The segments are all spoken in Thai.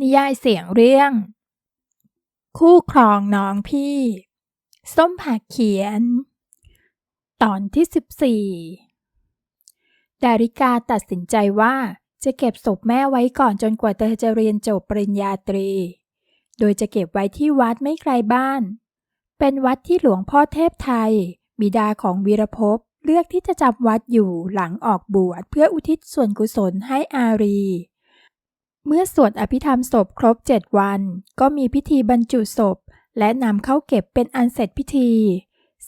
นิยายเสียงเรื่อง คู่ครองน้องพี่ ส้มผักเขียน ตอนที่ 14 ดาริกาตัดสินใจว่าจะเก็บศพแม่ไว้ก่อนจนกว่าเธอจะเรียนจบปริญญาตรี โดยจะเก็บไว้ที่วัดไม่ไกลบ้าน เป็นวัดที่หลวงพ่อเทพไทย บิดาของวีรภพเลือกที่จะจำวัดอยู่หลังออกบวชเพื่ออุทิศส่วนกุศลให้อารี เมื่อสวดอภิธรรมศพครบเจ็ดวัน ก็มีพิธีบรรจุศพ และนำเข้าเก็บเป็นอันเสร็จพิธี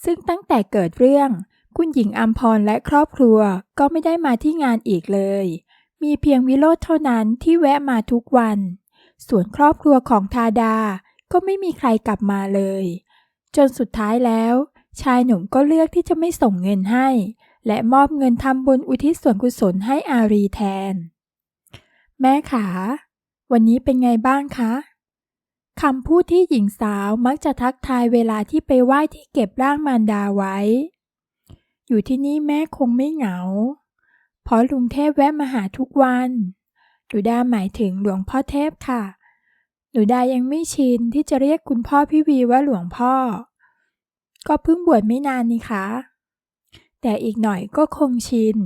ซึ่งตั้งแต่เกิดเรื่อง คุณหญิงอัมพรและครอบครัวก็ไม่ได้มาที่งานอีกเลย มีเพียงวิโรธเท่านั้นที่แวะมาทุกวัน ส่วนครอบครัวของทาดาก็ไม่มีใครกลับมาเลย จนสุดท้ายแล้ว ชายหนุ่มก็เลือกที่จะไม่ส่งเงินให้ และมอบเงินทำบุญอุทิศส่วนกุศลให้อารีแทน แม่ขา วันนี้เป็นไงบ้างคะคำพูดที่หญิงสาวมักจะทักทายเวลาที่ไปไหว้ที่เก็บร่างมารดาไว้ อยู่ที่นี่แม่คงไม่เหงา เพราะลุงเทพแวะมาหาทุกวันหนูดาหมายถึงหลวงพ่อเทพค่ะ หนูดายังไม่ชินที่จะเรียกคุณพ่อพี่วีว่าหลวงพ่อ ก็เพิ่งบวชไม่นานนี่คะ แต่อีกหน่อยก็คงชิน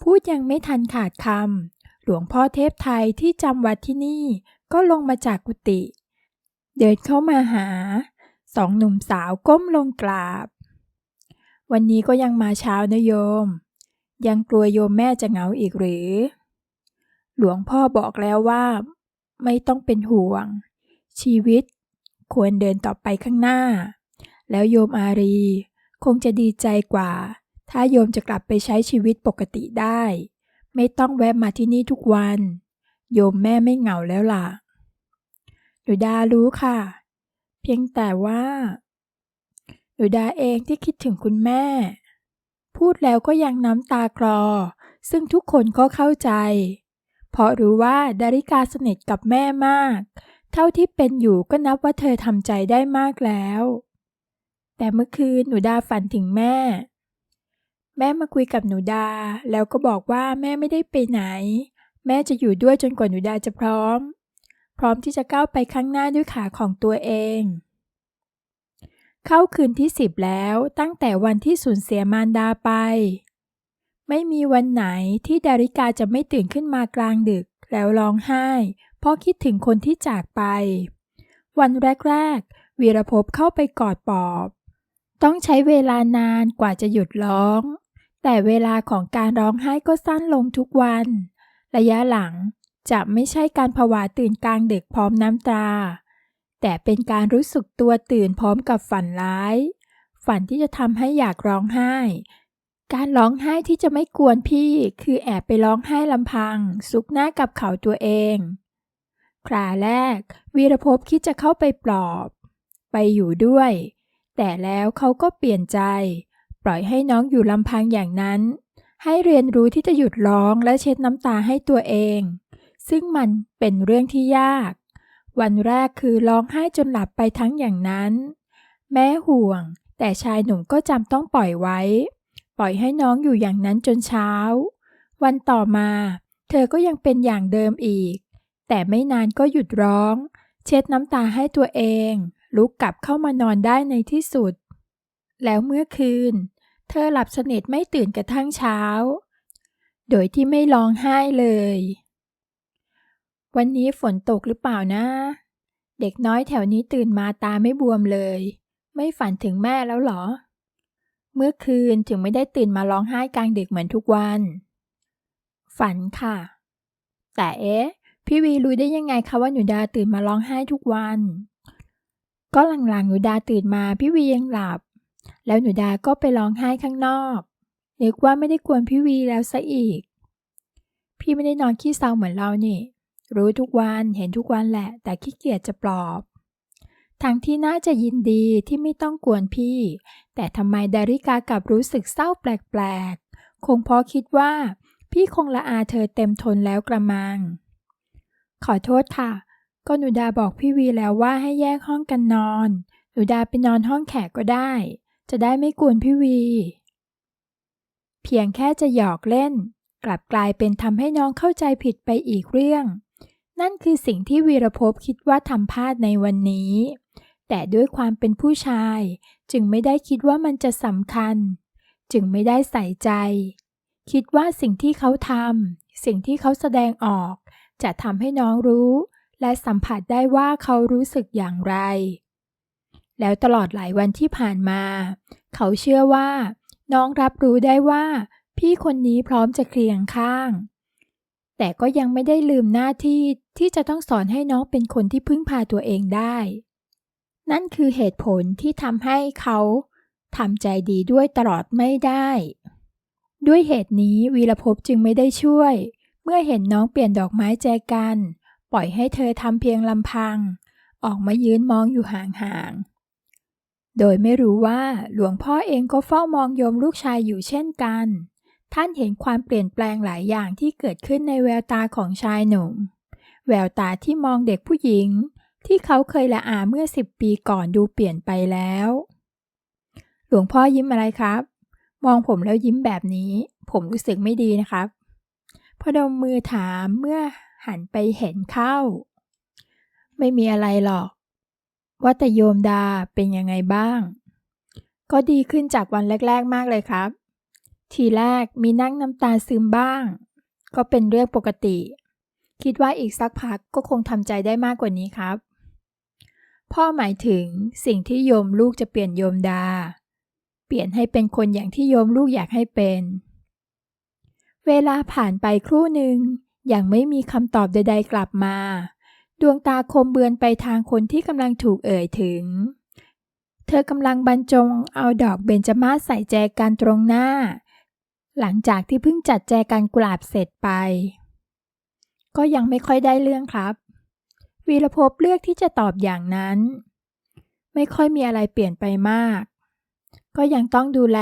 พูดยังไม่ทันขาดคำ หลวงพ่อเทพไทยที่จำวัดที่นี่ก็ลงมาจากกุฏิเดินเข้ามาหา สองหนุ่มสาวก้มลงกราบ วันนี้ก็ยังมาเช้านะโยม ยังกลัวโยมแม่จะเหงาอีกหรือ หลวงพ่อบอกแล้วว่า ไม่ต้องเป็นห่วง ชีวิตควรเดินต่อไปข้างหน้า แล้วโยมอารี คงจะดีใจกว่า ถ้าโยมจะกลับไปใช้ชีวิตปกติได้ ไม่ต้องแวะมาที่นี่ทุกวัน โยมแม่ไม่เหงาแล้วล่ะหนูดารู้ค่ะ เพียงแต่ว่าหนูดาเองที่คิดถึงคุณแม่ พูดแล้วก็ยังน้ำตาคลอ ซึ่งทุกคนก็เข้าใจ เพราะรู้ว่าดาริกาสนิทกับแม่มาก เท่าที่เป็นอยู่ก็นับว่าเธอทำใจได้มากแล้ว แต่เมื่อคืนหนูดาฝันถึงแม่ แม่มาคุยกับหนูดา แล้วก็บอกว่าแม่ไม่ได้ไปไหน แม่จะอยู่ด้วยจนกว่าหนูดาจะพร้อม พร้อมที่จะก้าวไปข้างหน้าด้วยขาของตัวเอง เข้าคืนที่สิบแล้วตั้งแต่วันที่สูญเสียมารดาไป ไม่มีวันไหนที่ดาริกาจะไม่ตื่นขึ้นมากลางดึก แล้วร้องไห้ เพราะคิดถึงคนที่จากไป วันแรกๆวีรภพเข้าไปกอดปอบต้องใช้เวลานานกว่าจะหยุดร้อง แต่เวลาของการร้องไห้ก็สั้นลงทุกวัน ระยะหลังจะไม่ใช่การผวาตื่นกลางดึกพร้อมน้ำตา แต่เป็นการรู้สึกตัวตื่นพร้อมกับฝันร้าย ฝันที่จะทำให้อยากร้องไห้ การร้องไห้ที่จะไม่กวนพี่คือแอบไปร้องไห้ลำพัง ซุกหน้ากับเขาตัวเอง คราแรก วีรภพคิดจะเข้าไปปลอบ ไปอยู่ด้วย แต่แล้วเขาก็เปลี่ยนใจ ปล่อยให้น้องอยู่ลำพังอย่างนั้น ให้เรียนรู้ที่จะหยุดร้องและเช็ดน้ำตาให้ตัวเอง ซึ่งมันเป็นเรื่องที่ยาก วันแรกคือร้องไห้จนหลับไปทั้งอย่างนั้น แม้ห่วง แต่ชายหนุ่มก็จำต้องปล่อยไว้ ปล่อยให้น้องอยู่อย่างนั้นจนเช้า วันต่อมา เธอก็ยังเป็นอย่างเดิมอีก แต่ไม่นานก็หยุดร้อง เช็ดน้ำตาให้ตัวเอง ลุกกลับเข้ามานอนได้ในที่สุด แล้วเมื่อคืน เธอหลับสนิทไม่ตื่นกระทั่งเช้า โดยที่ไม่ร้องไห้เลย วันนี้ฝนตกหรือเปล่านะ เด็กน้อยแถวนี้ตื่นมาตาไม่บวมเลย ไม่ฝันถึงแม่แล้วเหรอ เมื่อคืนถึงไม่ได้ตื่นมาร้องไห้กลางดึกเหมือนทุกวัน ฝันค่ะ แต่เอ๊ะ พี่วีรู้ได้ยังไงคะว่าหนูดาตื่นมาร้องไห้ทุกวันก็หลังๆหนูดาตื่นมาพี่วียังหลับ แล้วหนูดาก็ไปร้องไห้ข้างนอกนึกว่าไม่ได้กวนพี่วีแล้วซะอีก พี่ไม่ได้นอนขี้เศร้าเหมือนเรานี่ รู้ทุกวันเห็นทุกวันแหละ แต่ขี้เกียจจะปลอบ ทั้งที่น่าจะยินดีที่ไม่ต้องกวนพี่ แต่ทำไมดาริกากลับรู้สึกเศร้าแปลกๆ คงเพราะคิดว่า พี่คงละอาเธอเต็มทนแล้วกระมัง ขอโทษค่ะ ก็หนูดาบอกพี่วีแล้วว่าให้แยกห้องกันนอน หนูดาไปนอนห้องแขกก็ได้ จะได้ไม่กวนพี่วี เพียงแค่จะหยอกเล่น กลับกลายเป็นทำให้น้องเข้าใจผิดไปอีกเรื่อง นั่นคือสิ่งที่วีรภพคิดว่าทำพลาดในวันนี้ แต่ด้วยความเป็นผู้ชาย จึงไม่ได้คิดว่ามันจะสำคัญ จึงไม่ได้ใส่ใจ คิดว่าสิ่งที่เขาทำสิ่งที่เขาแสดงออก จะทำให้น้องรู้ และสัมผัสได้ว่าเขารู้สึกอย่างไร แล้วตลอดหลายวันที่ผ่านมา เขาเชื่อว่า น้องรับรู้ได้ว่า พี่คนนี้พร้อมจะเคียงข้าง แต่ก็ยังไม่ได้ลืมหน้าที่ที่จะต้องสอนให้น้องเป็นคนที่พึ่งพาตัวเองได้ นั่นคือเหตุผลที่ทำให้เขาทำใจดีด้วยตลอดไม่ได้ ด้วยเหตุนี้วีรภพจึงไม่ได้ช่วย เมื่อเห็นน้องเปลี่ยนดอกไม้แจกัน ปล่อยให้เธอทำเพียงลำพัง ออกมายืนมองอยู่ห่างๆ โดยไม่รู้ว่าหลวงพ่อเองก็เฝ้ามองโยมลูกชายอยู่เช่นกัน ท่านเห็นความเปลี่ยนแปลงหลายอย่างที่เกิดขึ้นในแววตาของชายหนุ่ม แววตาที่มองเด็กผู้หญิง ที่เขาเคยละอาเมื่อสิบปีก่อนดูเปลี่ยนไปแล้ว หลวงพ่อยิ้มอะไรครับ มองผมแล้วยิ้มแบบนี้ ผมรู้สึกไม่ดีนะครับ พอดมมือถามเมื่อหันไปเห็นเข้า ไม่มีอะไรหรอก ว่าแต่โยมดาเป็นยังไงบ้าง ก็ดีขึ้นจากวันแรก ๆ มากเลยครับ ทีแรกมีนั่งน้ำตาซึมบ้าง ก็เป็นเรื่องปกติ คิดว่าอีกสักพักก็คงทำใจได้มากกว่านี้ครับ พ่อหมายถึงสิ่งที่โยมลูกจะเปลี่ยนโยมดา เปลี่ยนให้เป็นคนอย่างที่โยมลูกอยากให้เป็น เวลาผ่านไปครู่หนึ่งยังไม่มีคำตอบใด ๆ กลับมา ดวงตาคมเบือนไปทางคนที่กำลังถูกเอ่ยถึง เธอกำลังบรรจงเอาดอกเบญจมาศใส่แจกันตรงหน้า หลังจากที่เพิ่งจัดแจกันกลาบเสร็จไป ก็ยังไม่ค่อยได้เรื่องครับ วีรภพเลือกที่จะตอบอย่างนั้น ไม่ค่อยมีอะไรเปลี่ยนไปมาก ก็ยังต้องดูแล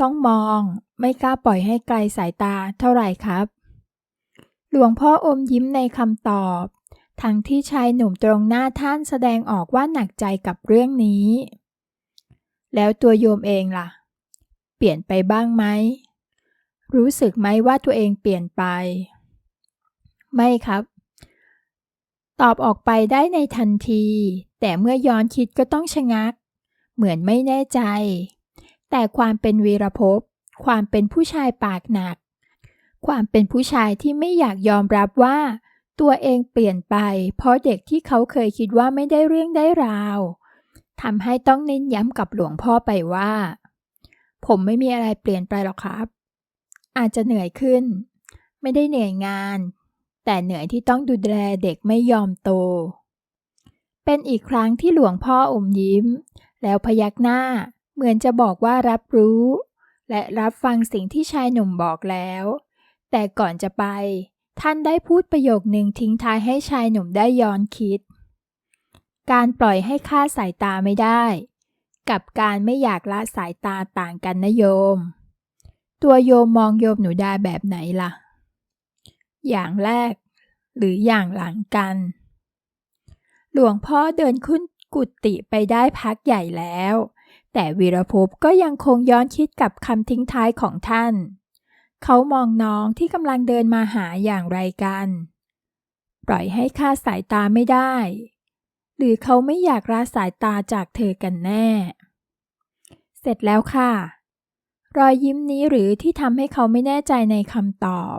ต้องมอง ไม่กล้าปล่อยให้ไกลสายตาเท่าไหร่ครับ หลวงพ่ออมยิ้มในคำตอบ ทั้งที่ชายหนุ่มตรงหน้าท่านแสดงออกว่าหนักใจกับเรื่องนี้ แล้วตัวโยมเองล่ะ เปลี่ยนไปบ้างไหม รู้สึกไหมว่าตัวเองเปลี่ยนไป ไม่ครับ ตอบออกไปได้ในทันที แต่เมื่อย้อนคิดก็ต้องชะงัก เหมือนไม่แน่ใจ แต่ความเป็นวีรภพ ความเป็นผู้ชายปากหนัก ความเป็นผู้ชายที่ไม่อยากยอมรับว่า ตัวเองเปลี่ยนไป เพราะเด็กที่เขาเคยคิดว่าไม่ได้เรื่องได้ราวทำให้ต้องเน้นย้ำกับหลวงพ่อไปว่า ผมไม่มีอะไรเปลี่ยนไปหรอกครับ อาจจะเหนื่อยขึ้น ไม่ได้เหนื่อยงาน แต่เหนื่อยที่ต้องดูแลเด็กไม่ยอมโต เป็นอีกครั้งที่หลวงพ่ออมยิ้ม แล้วพยักหน้าเหมือนจะบอกว่ารับรู้ และรับฟังสิ่งที่ชายหนุ่มบอกแล้ว แต่ก่อนจะไป ท่านได้พูดประโยคหนึ่งทิ้งท้ายให้ชายหนุ่มได้ย้อนคิด การปล่อยให้ค่าสายตาไม่ได้ กับการไม่อยากละสายตาต่างกันนะโยม ตัวโยมมองโยมหนูไดาแบบไหนล่ะ อย่างแรก หรืออย่างหลังกัน หลวงพ่อเดินขึ้นกุฏิไปได้พักใหญ่แล้ว แต่วีรภพก็ยังคงย้อนคิดกับคำทิ้งท้ายของท่าน เขามองน้องที่กำลังเดินมาหาอย่างไรกัน ปล่อยให้ค่าสายตาไม่ได้ หรือเขาไม่อยากละสายตาจากเธอกันแน่ เสร็จแล้วค่ะ รอยยิ้มนี้หรือที่ทำให้เขาไม่แน่ใจในคำตอบ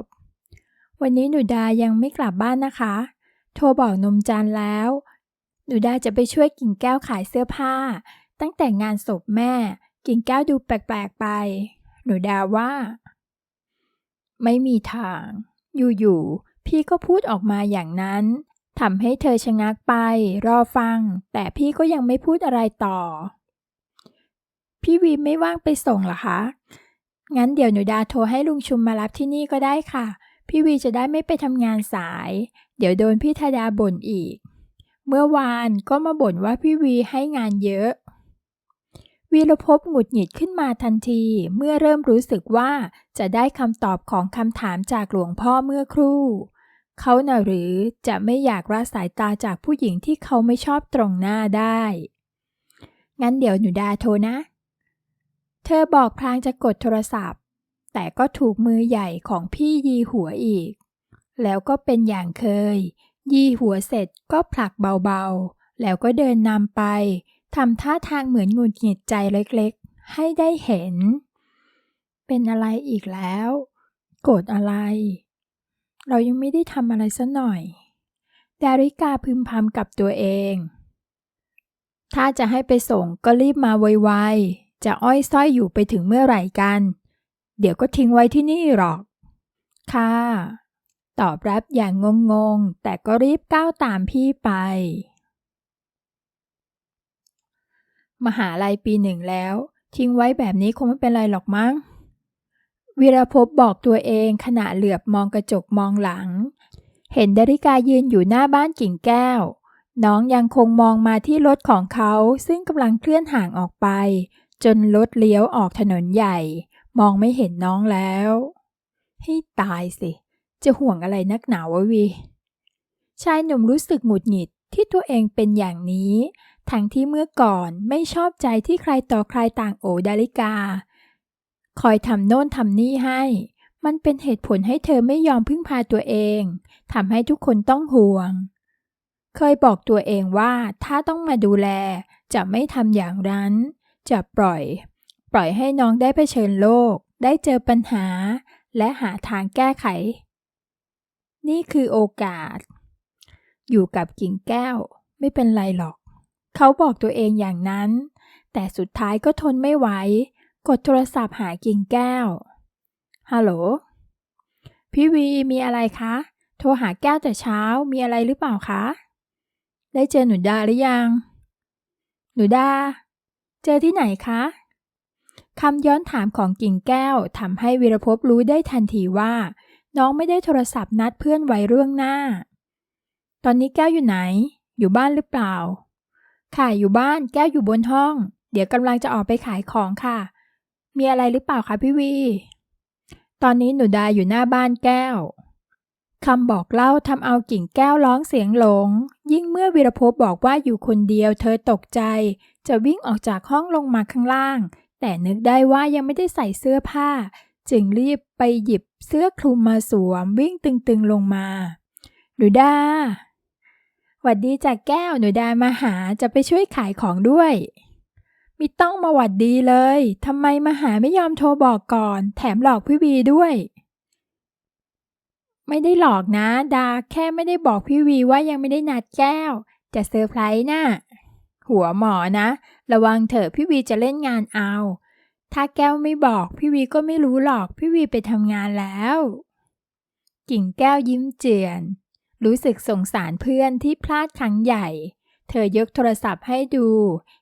วันนี้หนูดายังไม่กลับบ้านนะคะ โทรบอกนมจันแล้ว หนูดาจะไปช่วยกิ่งแก้วขายเสื้อผ้า ตั้งแต่งานศพแม่ กิ่งแก้วดูแปลกๆไป หนูดาว่า ไม่มีทาง อยู่ๆ พี่ก็พูดออกมาอย่างนั้นทำให้เธอชะงักไป รอฟัง แต่พี่ก็ยังไม่พูดอะไรต่อ พี่วีไม่ว่างไปส่งหรอคะ งั้นเดี๋ยวหนูดาโทรให้ลุงชุมมารับที่นี่ก็ได้ค่ะ พี่วีจะได้ไม่ไปทำงานสาย เดี๋ยวโดนพี่ธดาบ่นอีก เมื่อวานก็มาบ่นว่าพี่วีให้งานเยอะ วีรภพหงุดหงิดขึ้นมาทันที เมื่อเริ่มรู้สึกว่าจะได้คำตอบของคำถามจากหลวงพ่อเมื่อครู่ เขาน่ะหรือจะไม่อยากละสายตาจากผู้หญิงที่เขาไม่ชอบตรงหน้าได้ งั้นเดี๋ยวหนูดาโทรนะ เธอบอกพลางจะกดโทรศัพท์ แต่ก็ถูกมือใหญ่ของพี่ยีหัวอีก แล้วก็เป็นอย่างเคย ยีหัวเสร็จก็ผลักเบาๆ แล้วก็เดินนำไป ทำท่าทางเหมือนหงุดหงิดใจเล็กๆ ให้ได้เห็น เป็นอะไรอีกแล้ว โกรธอะไร เรายังไม่ได้ทำอะไรซะหน่อย ดาริกาพึมพำกับตัวเอง ถ้าจะให้ไปส่งก็รีบมาไวๆ จะอ้อยส้อยอยู่ไปถึงเมื่อไหร่กัน เดี๋ยวก็ทิ้งไว้ที่นี่หรอก ค่ะ ตอบรับอย่างงงๆ แต่ก็รีบก้าวตามพี่ไป มหาลัยปีหนึ่งแล้ว ทิ้งไว้แบบนี้คงไม่เป็นไรหรอกมั้ง วีรภพบอกตัวเองขณะเหลือบมองกระจกมองหลัง เห็นดาริกายืนอยู่หน้าบ้านกิ่งแก้ว น้องยังคงมองมาที่รถของเขาซึ่งกำลังเคลื่อนห่างออกไป จนรถเลี้ยวออกถนนใหญ่ มองไม่เห็นน้องแล้ว ให้ตายสิ จะห่วงอะไรนักหนาวะวี ชายหนุ่มรู้สึกหงุดหงิดที่ตัวเองเป็นอย่างนี้ ทั้งที่เมื่อก่อนไม่ชอบใจที่ใครต่อใครต่างโอดาริกา คอยทำโน่นทำนี่ให้ มันเป็นเหตุผลให้เธอไม่ยอมพึ่งพาตัวเองทำให้ทุกคนต้องห่วง เคยบอกตัวเองว่าถ้าต้องมาดูแลจะไม่ทำอย่างนั้น จะปล่อย ปล่อยให้น้องได้เผชิญโลก ได้เจอปัญหา และหาทางแก้ไข นี่คือโอกาส อยู่กับกิ่งแก้วไม่เป็นไรหรอก เขาบอกตัวเองอย่างนั้น แต่สุดท้ายก็ทนไม่ไหว กดโทรศัพท์หากิ่งแก้ว ฮัลโหล พี่วีมีอะไรคะ โทรหาแก้วแต่เช้า มีอะไรหรือเปล่าคะ ได้เจอหนูดาหรือยัง หนูดา เจอที่ไหนคะคำย้อนถามของกิ่งแก้วทำให้วีรภพรู้ได้ทันทีว่า น้องไม่ได้โทรศัพท์นัดเพื่อนไว้เรื่องหน้า ตอนนี้แก้วอยู่ไหน อยู่บ้านหรือเปล่า ค่ะอยู่บ้านแก้วอยู่บนห้อง เดี๋ยวกำลังจะออกไปขายของค่ะ มีอะไรหรือเปล่าคะพี่วี ตอนนี้หนูดาอยู่หน้าบ้านแก้วคำบอกเล่าทำเอากิ่งแก้วร้องเสียงหลง ยิ่งเมื่อวีรภพบอกว่าอยู่คนเดียวเธอตกใจ จะวิ่งออกจากห้องลงมาข้างล่าง แต่นึกได้ว่ายังไม่ได้ใส่เสื้อผ้า จึงรีบไปหยิบเสื้อคลุมมาสวมวิ่งตึงๆลงมาหนูดา หวัดดีจากแก้วหนูดามาหาจะไปช่วยขายของด้วยมิต้องมาหวัดดีเลยทำไมมาหาไม่ยอมโทรบอกก่อน แถมหลอกพี่วีด้วย ไม่ได้หลอกนะ ดาแค่ไม่ได้บอกพี่วีว่ายังไม่ได้นัดแก้ว จะเซอร์ไพรส์น่ะหัวหมอนะ ระวังเถอะพี่วีจะเล่นงานเอา ถ้าแก้วไม่บอกพี่วีก็ไม่รู้หรอกพี่วีไปทำงานแล้ว กิ่งแก้วยิ้มเจือน รู้สึกสงสารเพื่อนที่พลาดครั้งใหญ่ เธอยกโทรศัพท์ให้ดู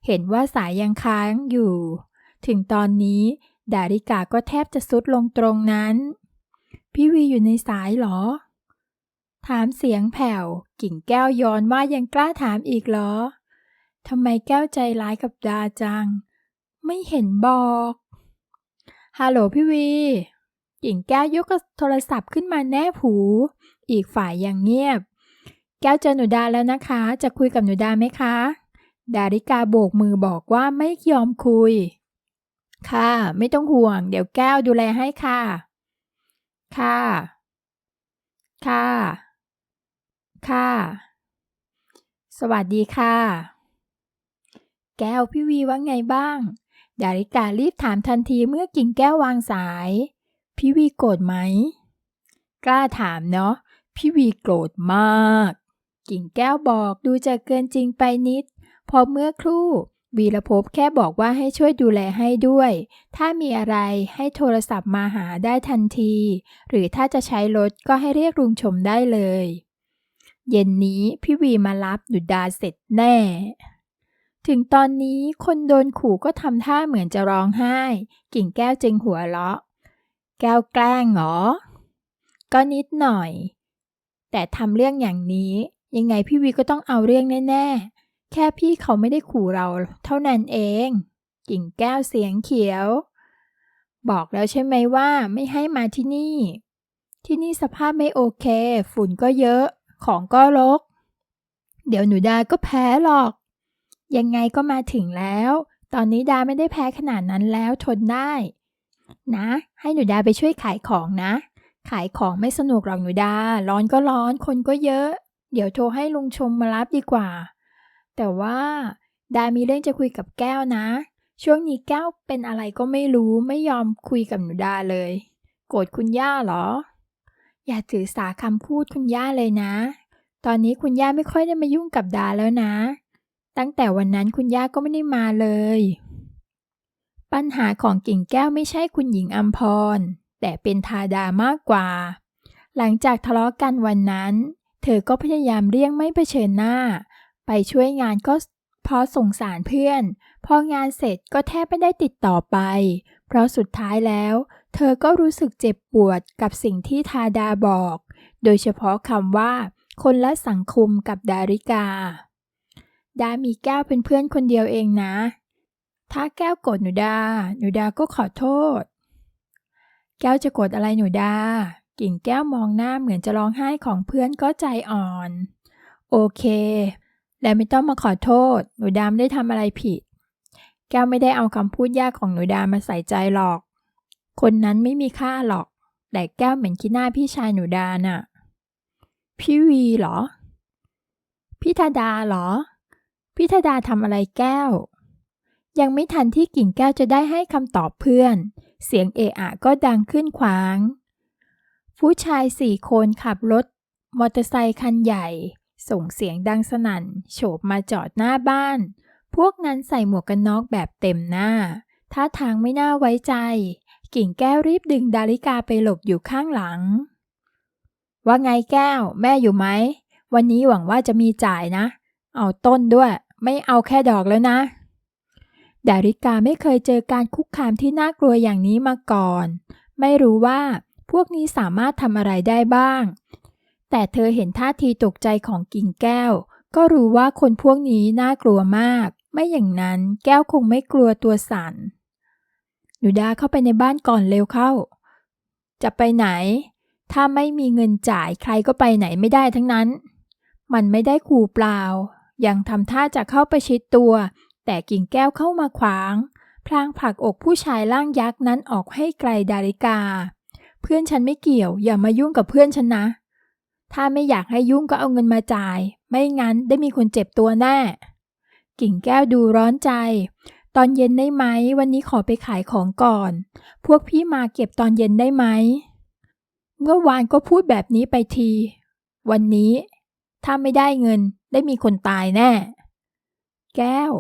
เห็นว่าสายยังค้างอยู่ ถึงตอนนี้ดาริกาก็แทบจะสุดลงตรงนั้น พี่วีอยู่ในสายเหรอ ถามเสียงแผ่ว กิ่งแก้วย้อนว่ายังกล้าถามอีกเหรอทำไมแก้วใจร้ายกับดาจัง ไม่เห็นบอกฮัลโหลพี่วีกิ่งแก้วยกโทรศัพท์ขึ้นมาแนบหู อีกฝ่ายยังเงียบ แก้วเจอหนูดาแล้วนะคะ จะคุยกับหนูดาไหมคะ ดาริกาโบกมือบอกว่าไม่ยอมคุย ค่ะ ไม่ต้องห่วง เดี๋ยวแก้วดูแลให้ค่ะ ค่ะ ค่ะ ค่ะ สวัสดีค่ะ แก้วพี่วีว่าไงบ้าง ดาริการีบถามทันทีเมื่อกิ่งแก้ววางสาย พี่วีโกรธไหมกล้าถามเนาะ พี่วีโกรธมาก กิ่งแก้วบอกดูจะเกินจริงไปนิด พอเมื่อครู่วีรภพแค่บอกว่าให้ช่วยดูแลให้ด้วย ถ้ามีอะไรให้โทรศัพท์มาหาได้ทันที หรือถ้าจะใช้รถก็ให้เรียกลุงชมได้เลย เย็นนี้พี่วีมารับหนูดาเสร็จแน่ ถึงตอนนี้คนโดนขู่ก็ทำท่าเหมือนจะร้องไห้ กิ่งแก้วจึงหัวเราะ แก้วแกล้งเหรอ ก็นิดหน่อย แต่ทำเรื่องอย่างนี้ ยังไงพี่วีก็ต้องเอาเรื่องแน่ ๆ แค่พี่เขาไม่ได้ขู่เราเท่านั้นเอง กิ่งแก้วเสียงเขียว บอกแล้วใช่ไหมว่าไม่ให้มาที่นี่ ที่นี่สภาพไม่โอเค ฝุ่นก็เยอะ ของก็รก เดี๋ยวหนูดาก็แพ้หรอก ยังไงก็มาถึงแล้ว ตอนนี้ดาไม่ได้แพ้ขนาดนั้นแล้วทนได้ นะ ให้หนูดาไปช่วยขายของนะ ขายของไม่สนุกหรอกหนูดา ร้อนก็ร้อน คนก็เยอะ เดี๋ยวโทรให้ลุงชมมารับดีกว่า แต่ว่า ดามีเรื่องจะคุยกับแก้วนะ ช่วงนี้แก้วเป็นอะไรก็ไม่รู้ไม่ยอมคุยกับหนูดาเลย โกรธคุณย่าเหรอ อย่าถือสาคำพูดคุณย่าเลยนะ ตอนนี้คุณย่าไม่ค่อยได้มายุ่งกับดาแล้วนะ ตั้งแต่วันนั้นคุณย่าก็ไม่ได้มาเลย ปัญหาของกิ่งแก้วไม่ใช่คุณหญิงอัมพร แต่เป็นทาดามากกว่า หลังจากทะเลาะกันวันนั้น เธอก็พยายามเลี่ยงไม่เผชิญหน้า ไปช่วยงานก็เพราะสงสารเพื่อน พองานเสร็จก็แทบไม่ได้ติดต่อไป เพราะสุดท้ายแล้ว เธอก็รู้สึกเจ็บปวดกับสิ่งที่ทาดาบอก โดยเฉพาะคำว่า คนละสังคมกับดาริกา ดามีแก้วเป็นเพื่อนคนเดียวเองนะ ถ้าแก้วโกรธหนูดา หนูดาก็ขอโทษ แก้วจะโกรธอะไรหนูดา กิ่งแก้วมองหน้าเหมือนจะร้องไห้ของเพื่อนก็ใจอ่อน โอเค และไม่ต้องมาขอโทษ หนูดาไม่ได้ทำอะไรผิด แก้วไม่ได้เอาคำพูดยากของหนูดามาใส่ใจหรอก คนนั้นไม่มีค่าหรอก แต่แก้วเหม็นขี้หน้าพี่ชายหนูดาน่ะ พี่วีเหรอ พี่ธดาเหรอ พี่ธดาทำอะไรแก้ว ยังไม่ทันที่กิ่งแก้วจะได้ให้คำตอบเพื่อน เสียงเอะอะก็ดังขึ้นขวาง ผู้ชายสี่คนขับรถ มอเตอร์ไซคันใหญ่ ส่งเสียงดังสนั่น โฉบมาจอดหน้าบ้าน พวกนั้นใส่หมวกกันน็อกแบบเต็มหน้า ท่าทางไม่น่าไว้ใจ กิ่งแก้วรีบดึงดาริกาไปหลบอยู่ข้างหลัง ว่าไงแก้ว แม่อยู่ไหม วันนี้หวังว่าจะมีจ่ายนะ เอาต้นด้วย ไม่เอาแค่ดอกแล้วนะ ดาริกาไม่เคยเจอการคุกคามที่น่ากลัวอย่างนี้มาก่อน ไม่รู้ว่าพวกนี้สามารถทำอะไรได้บ้าง แต่เธอเห็นท่าทีตกใจของกิ่งแก้ว ก็รู้ว่าคนพวกนี้น่ากลัวมาก ไม่อย่างนั้นแก้วคงไม่กลัวตัวสัน่นหนูดาเข้าไปในบ้านก่อนเร็วเข้า จะไปไหน ถ้าไม่มีเงินจ่ายใครก็ไปไหนไม่ได้ทั้งนั้น มันไม่ได้ขู่เปล่า ยังทำท่าจะเข้าไปชิดตัว แต่กิ่งแก้วเข้ามาขวาง พลางผลักอกผู้ชายร่างยักษ์นั้นออกให้ไกลดาริกา เพื่อนฉันไม่เกี่ยว อย่ามายุ่งกับเพื่อนฉันนะ ถ้าไม่อยากให้ยุ่งก็เอาเงินมาจ่าย ไม่งั้นได้มีคนเจ็บตัวแน่ กิ่งแก้วดูร้อนใจ ตอนเย็นได้ไหม วันนี้ขอไปขายของก่อน พวกพี่มาเก็บตอนเย็นได้ไหม เมื่อวานก็พูดแบบนี้ไปที วันนี้ ถ้าไม่ได้เงินได้มีคนตายแน่ แก้ว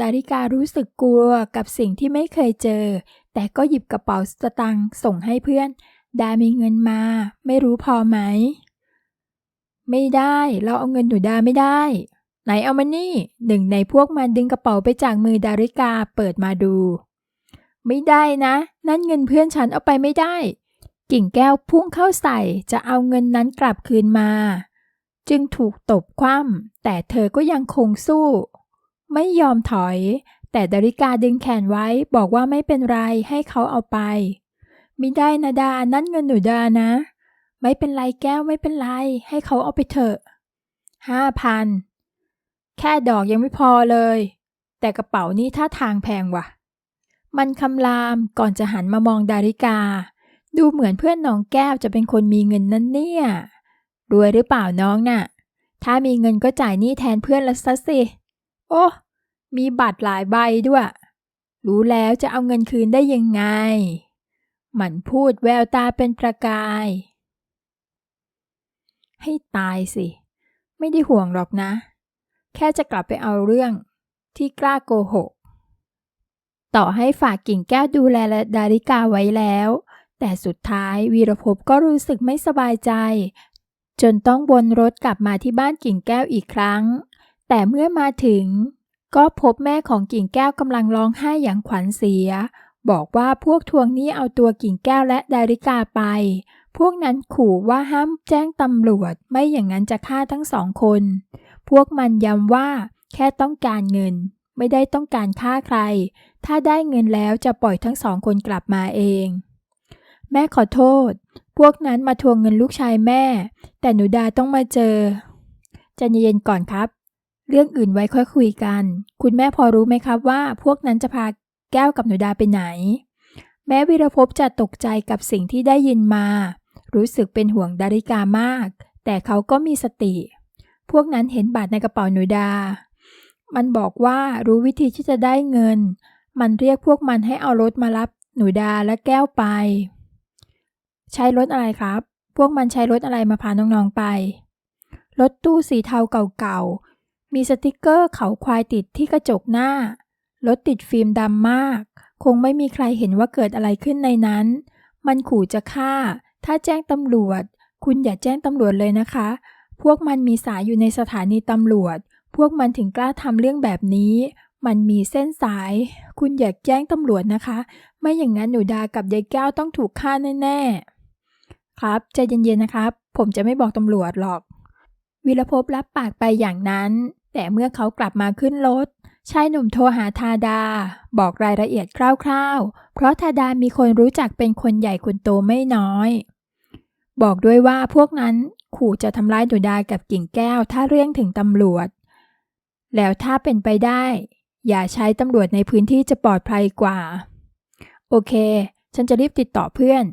ดาริการู้สึกกลัวกับสิ่งที่ไม่เคยเจอ แต่ก็หยิบกระเป๋าสตางค์ส่งให้เพื่อน ดามีเงินมา ไม่รู้พอไหม ไม่ได้ เราเอาเงินหนูดาไม่ได้ ไหนเอามานี่ หนึ่งในพวกมันดึงกระเป๋าไปจากมือดาริกาเปิดมาดู ไม่ได้นะ นั่นเงินเพื่อนฉันเอาไปไม่ได้ กิ่งแก้วพุ่งเข้าใส่จะเอาเงินนั้นกลับคืนมา จึงถูกตบคว่ำแต่เธอก็ยังคงสู้ ไม่ยอมถอย แต่ดาริกาดึงแขนไว้บอกว่าไม่เป็นไรให้เขาเอาไป ไม่ได้นะดา นั่นเงินหนูดานะ ไม่เป็นไรแก้วไม่เป็นไร ให้เขาเอาไปเถอะห้าพันแค่ดอกยังไม่พอเลย แต่กระเป๋านี่ท่าทางแพงว่ะ มันคำรามก่อนจะหันมามองดาริกา ดูเหมือนเพื่อนน้องแก้วจะเป็นคนมีเงินนั่นเนี่ย รวยหรือเปล่าน้องน่ะ ถ้ามีเงินก็จ่ายหนี้แทนเพื่อนละซะสิ โอ้ มีบัตรหลายใบด้วย รู้แล้วจะเอาเงินคืนได้ยังไง หมันพูดแววตาเป็นประกาย ให้ตายสิ ไม่ได้ห่วงหรอกนะ แค่จะกลับไปเอาเรื่องที่กล้าโกหก ต่อให้ฝากกิ่งแก้วดูแลดาริกาไว้แล้ว แต่สุดท้ายวีรภพก็รู้สึกไม่สบายใจ จนต้องวนรถกลับมาที่บ้านกิ่งแก้วอีกครั้ง แต่เมื่อมาถึง ก็พบแม่ของกิ่งแก้วกำลังร้องไห้อย่างขวัญเสีย บอกว่าพวกทวงหนี้เอาตัวกิ่งแก้วและดาริกาไป พวกนั้นขู่ว่าห้ามแจ้งตำรวจไม่อย่างนั้นจะฆ่าทั้งสองคน พวกมันย้ำว่าแค่ต้องการเงิน ไม่ได้ต้องการฆ่าใคร ถ้าได้เงินแล้วจะปล่อยทั้งสองคนกลับมาเอง แม่ขอโทษ พวกนั้นมาทวงเงินลูกชายแม่ แต่หนูดาต้องมาเจอใจะเย็นๆก่อนครับ เรื่องอื่นไว้ค่อยคุยกัน คุณแม่พอรู้ไหมครับว่าพวกนั้นจะพาแก้วกับหนูดาไปไหน แม้วีรภพจะตกใจกับสิ่งที่ได้ยินมา รู้สึกเป็นห่วงดาริกามาก แต่เขาก็มีสติ พวกนั้นเห็นบาทในกระเป๋าหนูดา มันบอกว่ารู้วิธีที่จะได้เงิน มันเรียกพวกมันให้เอารถมารับหนูดาและแก้วไป ใช้รถอะไรครับ พวกมันใช้รถอะไรมาพาน้องๆไป รถตู้สีเทาเก่าๆ มีสติกเกอร์เขาควายติดที่กระจกหน้า รถติดฟิล์มดำมาก คงไม่มีใครเห็นว่าเกิดอะไรขึ้นในนั้น มันขู่จะฆ่า ถ้าแจ้งตำรวจ คุณอย่าแจ้งตำรวจเลยนะคะ พวกมันมีสายอยู่ในสถานีตำรวจ พวกมันถึงกล้าทำเรื่องแบบนี้ มันมีเส้นสาย คุณอย่าแจ้งตำรวจนะคะ ไม่อย่างนั้นหนูดากับยายแก้วต้องถูกฆ่าแน่ๆ ครับใจเย็นๆนะครับ ผมจะไม่บอกตำรวจหรอกวีรภพรับปากไปอย่างนั้น แต่เมื่อเขากลับมาขึ้นรถชายหนุ่มโทรหาทาดา บอกรายละเอียดคร่าวๆ เพราะทาดามีคนรู้จักเป็นคนใหญ่คนโตไม่น้อย บอกด้วยว่าพวกนั้นขู่จะทำร้ายหนูดากับกิ่งแก้วถ้าเรื่องถึงตำรวจ แล้วถ้าเป็นไปได้ อย่าใช้ตำรวจในพื้นที่จะปลอดภัยกว่า โอเค ฉันจะรีบติดต่อเพื่อน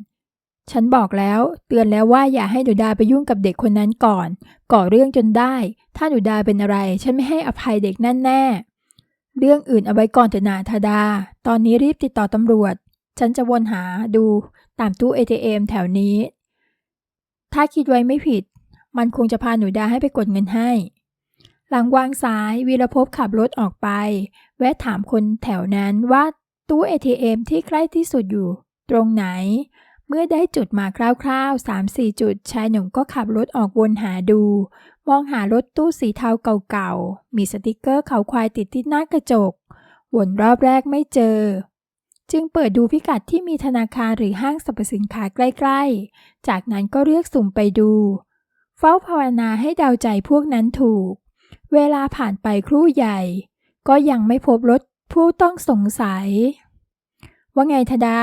ฉันบอกแล้ว เตือนแล้วว่าอย่าให้หนูดาไปยุ่งกับเด็กคนนั้นก่อน ก่อเรื่องจนได้ ถ้าหนูดาเป็นอะไร ฉันไม่ให้อภัยเด็กนั่นแน่ เรื่องอื่นเอาไว้ก่อนเถอะนาธาดา ตอนนี้รีบติดต่อตำรวจ ฉันจะวนหาดูตามตู้ ATM แถวนี้ ถ้าคิดไว้ไม่ผิด มันคงจะพาหนูดาให้ไปกดเงินให้ หลังวางสายวีรภพขับรถออกไป แวะถามคนแถวนั้นว่าตู้ ATM ที่ใกล้ที่สุดอยู่ ตรงไหน เมื่อได้จุดมาคร่าวๆ 3-4 จุด ชายหนุ่มก็ขับรถออกวนหาดู มองหารถตู้สีเทาเก่าๆ มีสติกเกอร์เขาควายติดที่หน้ากระจก วนรอบแรกไม่เจอ จึงเปิดดูพิกัดที่มีธนาคารหรือห้างสรรพสินค้าใกล้ๆ จากนั้นก็เรียกสุ่มไปดู เฝ้าภาวนาให้เดาใจพวกนั้นถูก เวลาผ่านไปครู่ใหญ่ ก็ยังไม่พบรถผู้ต้องสงสัย ว่าไงธดา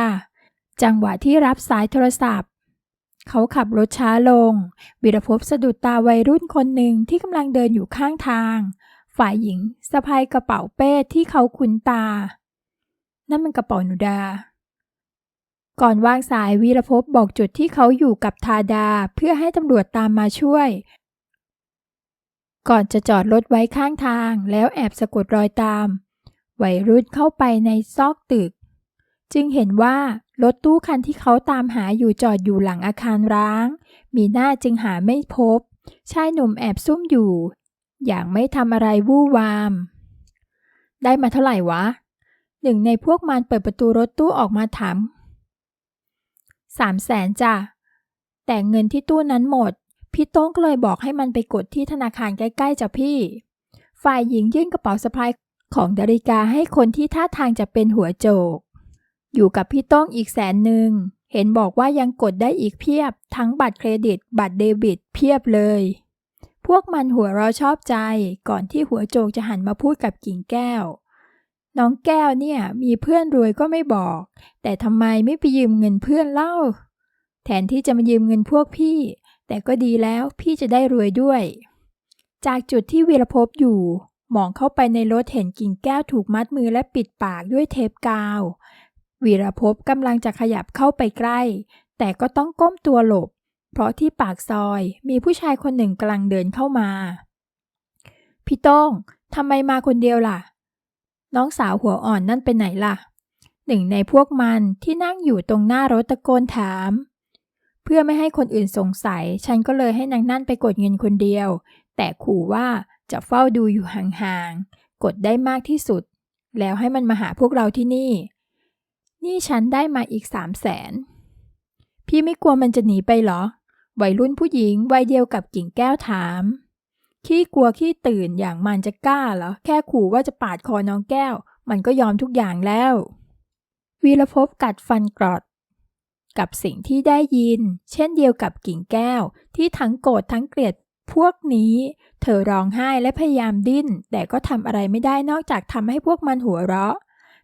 จังหวะที่รับสายโทรศัพท์ เขาขับรถช้าลง วิรภพสะดุดตาวัยรุ่นคนหนึ่งที่กำลังเดินอยู่ข้างทาง ฝ่ายหญิงสะพายกระเป๋าเป้ที่เขาคุ้นตา นั่นมันกระเป๋าหนูดา ก่อนวางสายวีรภพบอกจุดที่เขาอยู่กับทาดาเพื่อให้ตำรวจตามมาช่วย ก่อนจะจอดรถไว้ข้างทางแล้วแอบสะกดรอยตามวัยรุ่นเข้าไปในซอกตึก จึงเห็นว่ารถตู้คันที่เขาตามหาอยู่จอดอยู่หลังอาคารร้าง มีหน้าจึงหาไม่พบ ชายหนุ่มแอบซุ่มอยู่ อย่างไม่ทำอะไรวู่วาม ได้มาเท่าไหร่วะ หนึ่งในพวกมันเปิดประตูรถตู้ออกมาถามสามแสนจ้ะ แต่เงินที่ตู้นั้นหมด พี่โต้งก็เลยบอกให้มันไปกดที่ธนาคารใกล้ๆจ้ะพี่ ฝ่ายหญิงยื่นกระเป๋าสะพายของดาริกาให้คนที่ท่าทางจะเป็นหัวโจก อยู่กับพี่ต้องอีกแสนหนึ่ง เห็นบอกว่ายังกดได้อีกเพียบ ทั้งบัตรเครดิต บัตรเดบิต เพียบเลย พวกมันหัวเราชอบใจ ก่อนที่หัวโจกจะหันมาพูดกับกิ่งแก้ว น้องแก้วเนี่ยมีเพื่อนรวยก็ไม่บอก แต่ทำไมไม่ไปยืมเงินเพื่อนเล่า แทนที่จะมายืมเงินพวกพี่ แต่ก็ดีแล้วพี่จะได้รวยด้วย จากจุดที่วีรภพอยู่มองเข้าไปในรถเห็นกิ่งแก้วถูกมัดมือและปิดปากด้วยเทปกาว วีรภพกำลังจะขยับเข้าไปใกล้ แต่ก็ต้องก้มตัวหลบ เพราะที่ปากซอยมีผู้ชายคนหนึ่งกำลังเดินเข้ามา พี่ต้องทำไมมาคนเดียวล่ะ น้องสาวหัวอ่อนนั่นไปไหนล่ะ หนึ่งในพวกมันที่นั่งอยู่ตรงหน้ารถตะโกนถาม เพื่อไม่ให้คนอื่นสงสัย ฉันก็เลยให้นางนั่นไปกดเงินคนเดียว แต่ขู่ว่าจะเฝ้าดูอยู่ห่างๆ กดได้มากที่สุด แล้วให้มันมาหาพวกเราที่นี่ นี่ฉันได้มาอีกสามแสน พี่ไม่กลัวมันจะหนีไปเหรอ วัยรุ่นผู้หญิงวัยเดียวกับกิ่งแก้วถาม ขี้กลัวขี้ตื่นอย่างมันจะกล้าเหรอ แค่ขู่ว่าจะปาดคอน้องแก้ว มันก็ยอมทุกอย่างแล้ว วีรภพกัดฟันกรอด กับสิ่งที่ได้ยิน เช่นเดียวกับกิ่งแก้ว ที่ทั้งโกรธทั้งเกลียดพวกนี้ เธอร้องไห้และพยายามดิ้น แต่ก็ทำอะไรไม่ได้นอกจากทำให้พวกมันหัวเราะ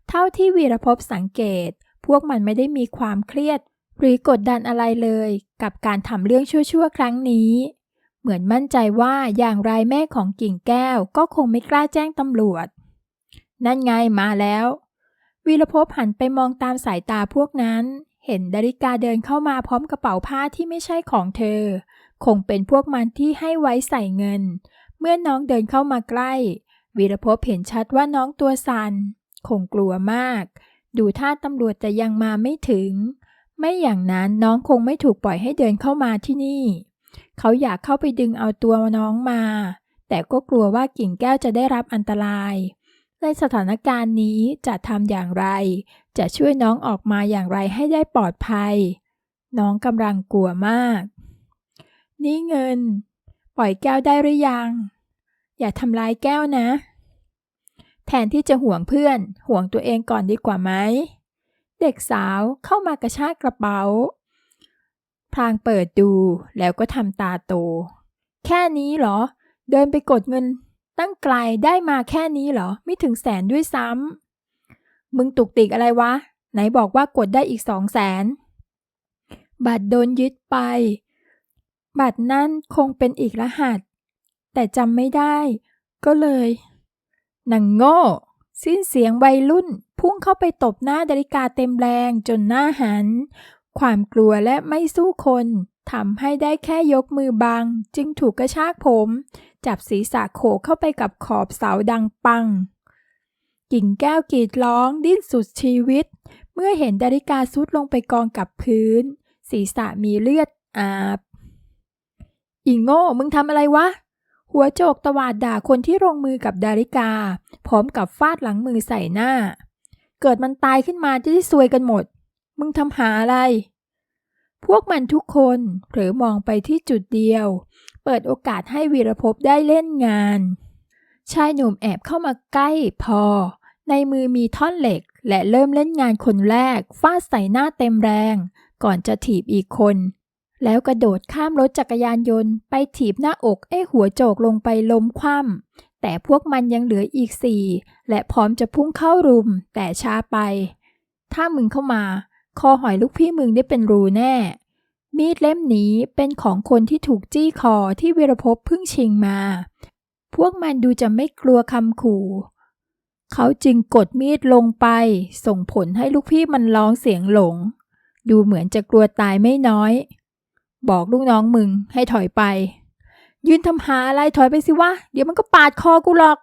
เท่าที่วีรภพสังเกต พวกมันไม่ได้มีความเครียด หรือกดดันอะไรเลย กับการทำเรื่องชั่วๆ ครั้งนี้ เหมือนมั่นใจว่าอย่างไรแม่ของกิ่งแก้วก็คงไม่กล้าแจ้งตำรวจ นั่นไงมาแล้ว วีรภพหันไปมองตามสายตาพวกนั้น เห็นดาริกาเดินเข้ามาพร้อมกระเป๋าผ้าที่ไม่ใช่ของเธอ คงเป็นพวกมันที่ให้ไว้ใส่เงินมมื่อน้องเดินเข้ามาใกล้วีรภพเห็นชัดว่าน้องตัวสัน่น คงกลัวมาก ดูท่าตำรวจจะยังมาไม่ถึง ไม่อย่างนั้นน้องคงไม่ถูกปล่อยให้เดินเข้ามาที่นี่ เขาอยากเข้าไปดึงเอาตัวน้องมา แต่ก็กลัวว่ากิ่งแก้วจะได้รับอันตราย ในสถานการณ์นี้จะทำอย่างไร จะช่วยน้องออกมาอย่างไรให้ได้ปลอดภัย น้องกำลังกลัวมาก นี่เงิน ปล่อยแก้วได้หรือยัง อย่าทำร้ายแก้วนะ แทนที่จะห่วงเพื่อน ห่วงตัวเองก่อนดีกว่าไหม เด็กสาวเข้ามากระชากกระเป๋า พลางเปิดดูแล้วก็ทำตาโต แค่นี้เหรอ เดินไปกดเงิน ตั้งไกลได้มาแค่นี้เหรอ ไม่ถึงแสนด้วยซ้ำ มึงตุกติกอะไรวะ ไหนบอกว่ากดได้อีกสองแสน บัตรโดนยึดไป บัตรนั่นคงเป็นอีกรหัส แต่จำไม่ได้ ก็เลย นังโง่ สิ้นเสียงวัยรุ่น พุ่งเข้าไปตบหน้าดาริกาเต็มแรงจนหน้าหัน ความกลัวและไม่สู้คนทำให้ได้แค่ยกมือบัง จึงถูกกระชากผม จับศีรษะโขกเข้าไปกับขอบเสาดังปัง กิ่งแก้วกรีดร้องดิ้นสุดชีวิต เมื่อเห็นดาริกาซุดลงไปกองกับพื้น ศีรษะมีเลือดอาบ อีโง่ มึงทำอะไรวะ หัวโจกตวาดด่าคนที่ลงมือกับดาริกา พร้อมกับฟาดหลังมือใส่หน้า เกิดมันตายขึ้นมาจะได้ซวยกันหมด มึงทำหาอะไร พวกมันทุกคนเผลอมองไปที่จุดเดียว เปิดโอกาสให้วีรภพได้เล่นงาน ชายหนุ่มแอบเข้ามาใกล้พอ ในมือมีท่อนเหล็ก และเริ่มเล่นงานคนแรก ฟาดใส่หน้าเต็มแรง ก่อนจะถีบอีกคน แล้วกระโดดข้ามรถจักรยานยนต์ไปถีบหน้าอกไอ้หัวโจกลงไปล้มคว่ำแต่พวกมันยังเหลืออีกสี่และพร้อมจะพุ่งเข้ารุม แต่ช้าไป ถ้ามึงเข้ามา คอหอยลูกพี่มึงได้เป็นรูแน่ มีดเล่มนี้เป็นของคนที่ถูกจี้คอที่วีรภพเพิ่งชิงมา พวกมันดูจะไม่กลัวคำขู่เขาจึงกดมีดลงไป ส่งผลให้ลูกพี่มันร้องเสียงหลง ดูเหมือนจะกลัวตายไม่น้อย บอกลูกน้องมึงให้ถอยไป ยืนทำหาอะไรถอยไปสิวะ เดี๋ยวมันก็ปาดคอกูหรอก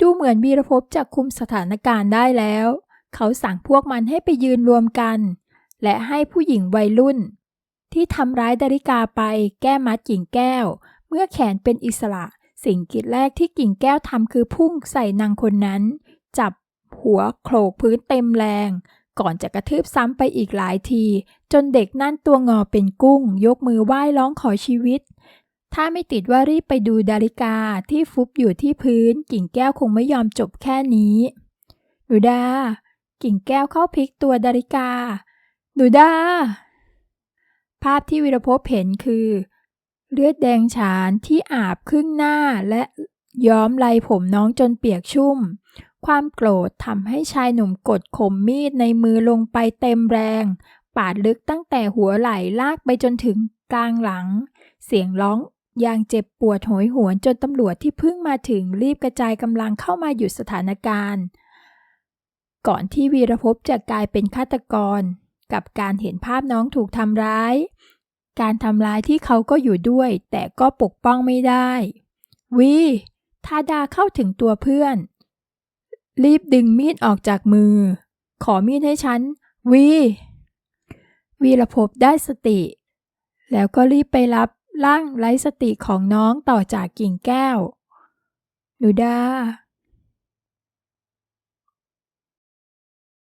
ดูเหมือนวีรภพจะคุมสถานการณ์ได้แล้ว เขาสั่งพวกมันให้ไปยืนรวมกัน และให้ผู้หญิงวัยรุ่น ที่ทำร้ายดาริกาไปแก้มัดกิ่งแก้ว เมื่อแขนเป็นอิสระ สิ่งกิจแรกที่กิ่งแก้วทำคือพุ่งใส่นางคนนั้น จับหัวโขลกพื้นเต็มแรง ก่อนจะกระทืบซ้ำไปอีกหลายที จนเด็กนั่นตัวงอเป็นกุ้ง ยกมือไหว้ร้องขอชีวิต ถ้าไม่ติดว่ารีบไปดูดาริกาที่ฟุบอยู่ที่พื้น กิ่งแก้วคงไม่ยอมจบแค่นี้หนูดา กิ่งแก้วเข้าพลิกตัวดาริกาหนูดา ภาพที่วิรภพเห็นคือ เลือดแดงฉานที่อาบครึ่งหน้าและย้อมไหลผมน้องจนเปียกชุ่มความโกรธทำให้ชายหนุ่มกดข่มมีดในมือลงไปเต็มแรง ปาดลึกตั้งแต่หัวไหล่ลากไปจนถึงกลางหลัง เสียงร้องอย่างเจ็บปวดโหยหวนจนตำรวจที่เพิ่งมาถึงรีบกระจายกำลังเข้ามาหยุดสถานการณ์ ก่อนที่วีรภพจะกลายเป็นฆาตกร กับการเห็นภาพน้องถูกทำร้าย การทำร้ายที่เขาก็อยู่ด้วย แต่ก็ปกป้องไม่ได้ วี ทาดาเข้าถึงตัวเพื่อน รีบดึงมีดออกจากมือ ขอมีดให้ฉัน วี วีรภพได้สติ แล้วก็รีบไปรับร่างไร้สติของน้องต่อจากกิ่งแก้วหนูดา